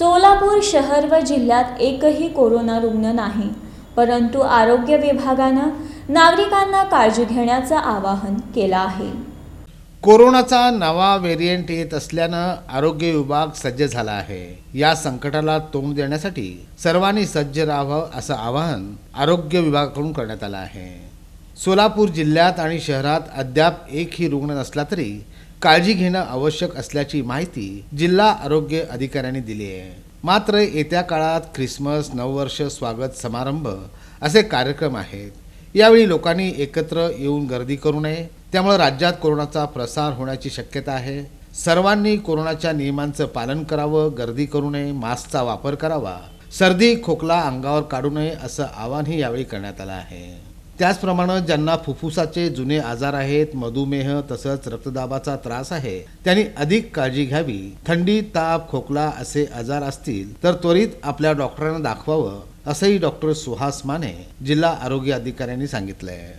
सोलापूर शहर व जिल्ह्यात एकही कोरोना रुग्ण नाही परंतु आरोग्य विभागानं नागरिकांना काळजी घेण्याचं आवाहन केलं आहे. कोरोनाचा नवा व्हेरियंट येत असल्यानं आरोग्य विभाग सज्ज झाला आहे. या संकटाला तोंड देण्यासाठी सर्वांनी सज्ज राहावं असं आवाहन आरोग्य विभागाकडून करण्यात आलं आहे. सोलापूर जिल्ह्यात आणि शहरात अद्याप एकही रुग्ण नसला तरी काळजी घेणं आवश्यक असल्याची माहिती जिल्हा आरोग्य अधिकाऱ्यांनी दिली आहे. मात्र येत्या काळात ख्रिसमस नववर्ष स्वागत समारंभ असे कार्यक्रम आहेत. यावेळी लोकांनी एकत्र येऊन गर्दी करू नये. त्यामुळे राज्यात कोरोनाचा प्रसार होण्याची शक्यता आहे. सर्वांनी कोरोनाच्या नियमांचं पालन करावं गर्दी करू नये मास्कचा वापर करावा सर्दी खोकला अंगावर काढू नये असं आवाहनही यावेळी करण्यात आलं आहे. त्याचप्रमाणे ज्यांना फुफ्फुसाचे जुने आजार आहेत मधुमेह तसंच रक्तदाबाचा त्रास आहे त्यांनी अधिक काळजी घ्यावी. थंडी ताप खोकला असे आजार असतील तर त्वरित आपल्या डॉक्टरांना दाखवावं असंही डॉक्टर सुहास माने जिल्हा आरोग्य अधिकाऱ्यांनी सांगितलंय.